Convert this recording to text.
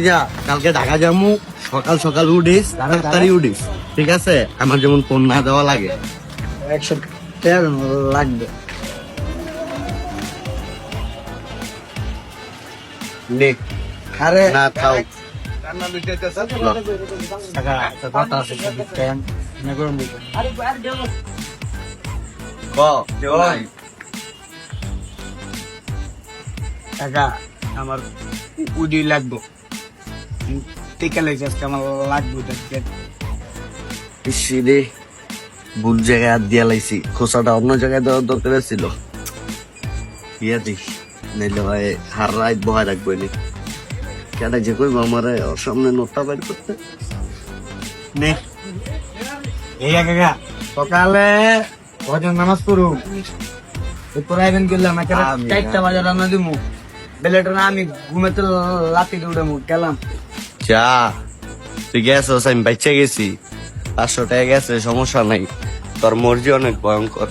যা কালকে ঢাকা যাব সকাল সকাল উঠিস তাড়াতাড়ি উঠিস ঠিক আছে? আমার যেমন ফোন না দেওয়া লাগে। একশো টাকা লাগবে। নে। আরে। না খাও। আমার উদি লাগবে। টিকা লেগেছে আজকে আমার লাগবে দেখতে ইসি ভুল জায়গায় হাত দিয়া লাইছি। খোসাটা অন্য জায়গায় দেওয়ার দরকার ছিল। ইয়া দিস নাইলে ভাই হার রাত বহায় রাখব নি কেন যে কইব আমার ওর সামনে নোটটা বের করতে। নে। এই কাকা সকালে ভজন নামাজ পড়ুম এরপর আইবেন একেবারে আমি- চারটা বাজে রান্না দিমু। বেলেটা আমি ঘুমেতে লাতি উঠে মু গেলাম। যা, তুই গেছিস, আমি বাচ্চা গেছি। পাঁচশো টাকা গেছে, সমস্যা নাই। তোর মর্জি অনেক ভয়ঙ্কর।